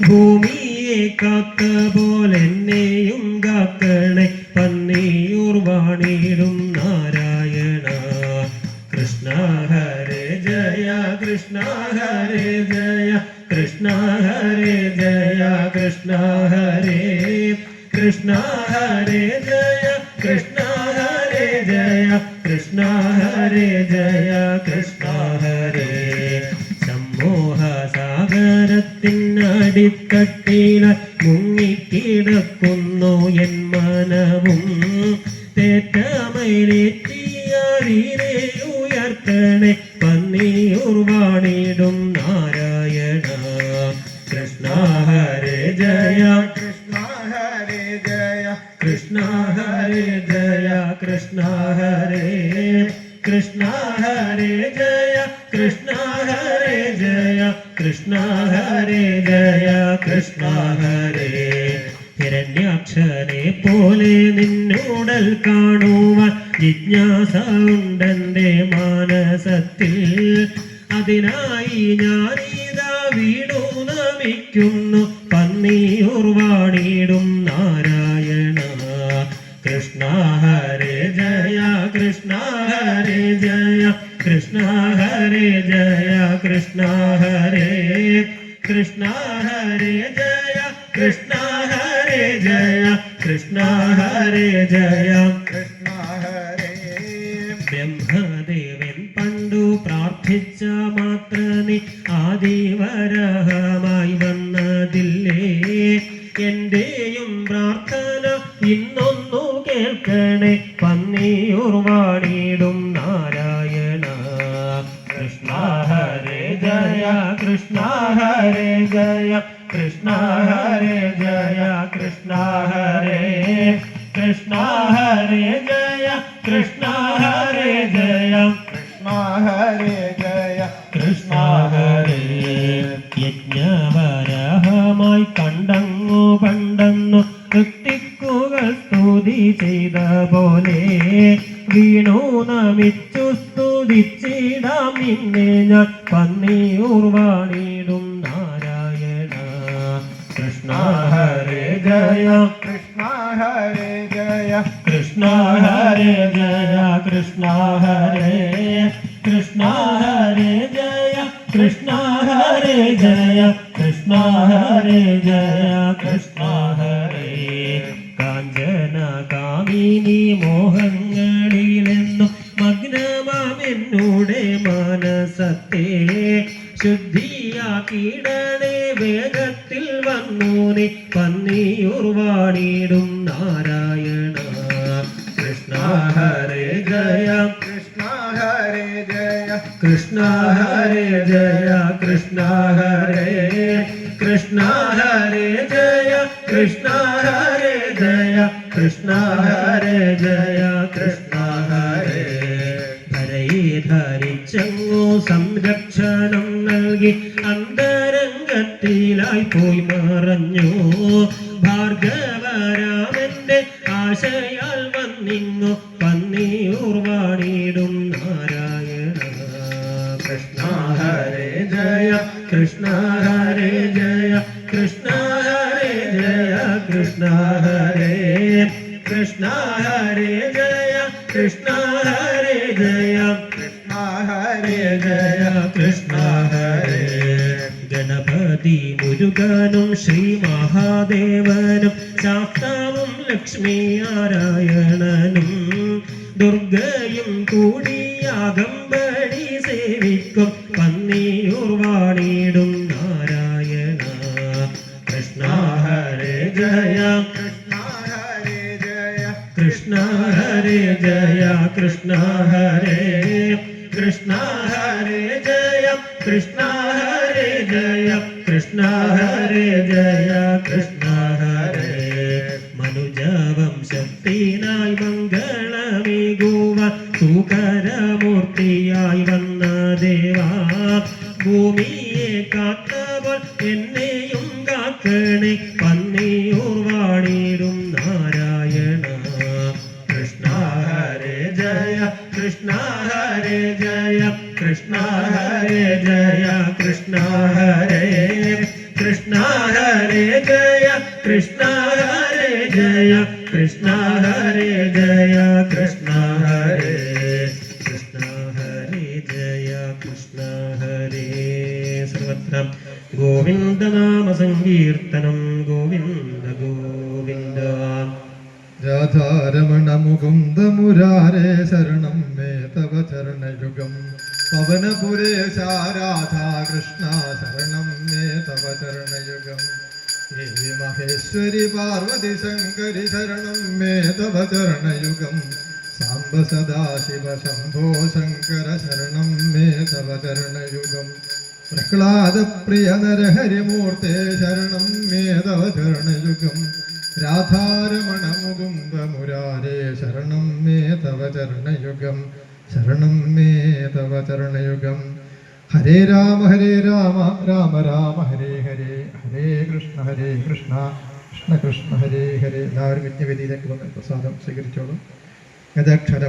ഭൂമിയെ കാത്ത പോലെന്നെയും കാക്കണേ. പന്നിയൂർ വാണിയിടും നാരായണ. കൃഷ്ണ ഹരേ ജയ കൃഷ്ണ ഹരേ ജയ കൃഷ്ണ ഹരേ ജയ കൃഷ്ണ ഹരേ കൃഷ്ണ ഹരേ ജയ കൃഷ്ണ ഹരേ ജയ കൃഷ്ണ ഹരേ ജയ കൃഷ്ണ ഹരേ. സമ്മോഹ സാഗരത്തിനടിത്തട്ടില മുങ്ങിക്കിടക്കുന്നു എൻ മനവും. തേറ്റമയിലേറ്റിയാരിനെ ഉയർത്തണേ പന്നിയൂർ വാണിടും നാരായണ. കൃഷ്ണ ഹരേ ജയ. കൃഷ്ണ ഹരേ ജയ. കൃഷ്ണ ഹരേ ജയ. കൃഷ്ണ ഹരേ. കൃഷ്ണ ഹരേ ജയ. ജയ കൃഷ്ണ ഹരേ ജയ കൃഷ്ണ ഹരേ ഹിരണ്യാക്ഷനെ പോലെ നിന്നോടൽ കാണുവാൻ ജിജ്ഞാസ ഉണ്ടെന്റെ മാനസത്തിൽ? അതിനായി ഞാനിതാ വീണു നമിക്കുന്നു പന്നിയുർവാണിടും നാരായണ. കൃഷ്ണ ഹരേ ജയ കൃഷ്ണ ഹരേ ജയ. കൃഷ്ണ ഹരേ ജയ കൃഷ്ണ ഹരേ കൃഷ്ണ ഹരേ ജയ കൃഷ്ണ ഹരേ ജയ കൃഷ്ണ ഹരേ ജയ കൃഷ്ണ ഹരേ. ബ്രഹ്മദേവൻ പണ്ടു പ്രാർത്ഥിച്ച മാത്രമേ ആദിവരഹമായി വന്നതില്ലേ? എന്റെയും പ്രാർത്ഥന ഇന്നൊന്നു കേൾക്കണേ കൃഷ്ണ ഹരേ ജയ കൃഷ്ണ ഹരേ ജയ കൃഷ്ണ ഹരേ കൃഷ്ണ ഹരേ ജയ കൃഷ്ണ ഹരേ ജയ കൃഷ്ണ ഹരേ ജയ കൃഷ്ണ ഹരേ. യജ്ഞവരഹമായി കണ്ടങ്ങു പണ്ടെന്നു കൃത്തിക്കുകൾ സ്തുതി ചെയ്ത പോലെ വീണു നമിച്ചു സ്തുതിച്ചിടാം നിന്നെ ഞാൻ പന്നീ വാണിടും നാരായണ. കൃഷ്ണ ഹരേ ജയ. കൃഷ്ണ ഹരേ ജയ. കൃഷ്ണ ഹരേ ജയ. കൃഷ്ണ ഹരേ. കൃഷ്ണ ഹരേ ജയ. കൃഷ്ണ ഹരേ ജയ. കൃഷ്ണ ഹരേ ജയ. കൃഷ്ണ ഹരേ. കാഞ്ചന കാമിനി മഗ്നമാം എന്നൂടെ മനസത്തെ ശുദ്ധിയാക്കിടണേ വേഗത്തിൽ വന്നു നീ പന്നിയൂർ വാണിടും നാരായണ. കൃഷ്ണ ഹരേ ജയ. കൃഷ്ണ ഹരേ ജയ. കൃഷ്ണ ഹരേ ജയ. കൃഷ്ണ ഹരേ. കൃഷ്ണ ഹരേ ജയ. കൃഷ്ണ ഹരേ ജയ. കൃഷ്ണ ഹരേ ജയ. സംരക്ഷണം നൽകി അന്തരംഗത്തിലായി പോയി മറഞ്ഞു. ഭാർഗവരാമന്റെ ആശയാൽ വന്നിങ്ങു പന്നിയൂർ വാണിടും നാരായണ. കൃഷ്ണ ഹരേ ജയ കൃഷ്ണ ഹരേ ജയ കൃഷ്ണ ഹരേ ജയ കൃഷ്ണ ഹരേ. കൃഷ്ണ ഹരേ ജയ കൃഷ്ണ ഹരേ ജയ. ഹരേ ജയ കൃഷ്ണ ഹരേ. ഗണപതി മുരുകനും ശ്രീ മഹാദേവനും ശാസ്താവും ലക്ഷ്മി നാരായണനും ദുർഗയും കൂടിയാകമ്പടി സേവിക്കും പന്നിയൂർ കൃഷ്ണ ഹരേ ജയ കൃഷ്ണ ഹരേ ജയ കൃഷ്ണ ഹരേ ജയ കൃഷ്ണ ഹരേ. മനുജവംശത്തിനായി മംഗളമേകുവ സുകരമൂർത്തിയായി വന്ന ദേവാ. ഭൂമിയെ കാത്തവൾ എന്നെയും കാക്കണേ പന്നിയൂർ ഹരേ ജയ കൃഷ്ണ ഹരേ കൃഷ്ണ ഹരേ ജയ കൃഷ്ണ ഹരേ ജയ കൃഷ്ണ ഹരേ ജയ കൃഷ്ണ ഹരേ കൃഷ്ണ ഹരേ ജയ കൃഷ്ണ ഹരേ സർവത്ര ഗോവിന്ദനാമ സങ്കീർത്തനം മുകുന്ദ മുരാരേ ശരണം മേ തവ ചരണയുഗം. പവനപുരേശ രാധാ കൃഷ്ണ ശരണം മേ തവ ചരണയുഗം. ദേവി മഹേശ്വരി പാർവതി ശങ്കരി ശരണം മേ തവ ചരണയുഗം. സാംബ സദാശിവ ശംഭോ ശങ്കര ശരണം മേ തവ ചരണയുഗം. പ്രഹ്ലാദ പ്രിയ നരഹരിമൂർത്തേ ശരണം മേ തവ ചരണയുഗം. രാധാരമണ മുകുന്ദ മുരാരേ ശരണം മേ തവ ചരണയുഗം ശരണം മേ തവ ചരണയുഗം. ഹരേ രാമ ഹരേ രാമ രാമ രാമ ഹരേ ഹരേ ഹരേ കൃഷ്ണ ഹരേ കൃഷ്ണ കൃഷ്ണ കൃഷ്ണ ഹരേ ഹരേ. എല്ലാവരും യജ്ഞവിധിയിലേക്ക് വന്ന് പ്രസാദം സ്വീകരിച്ചോളും. യഥക്ഷര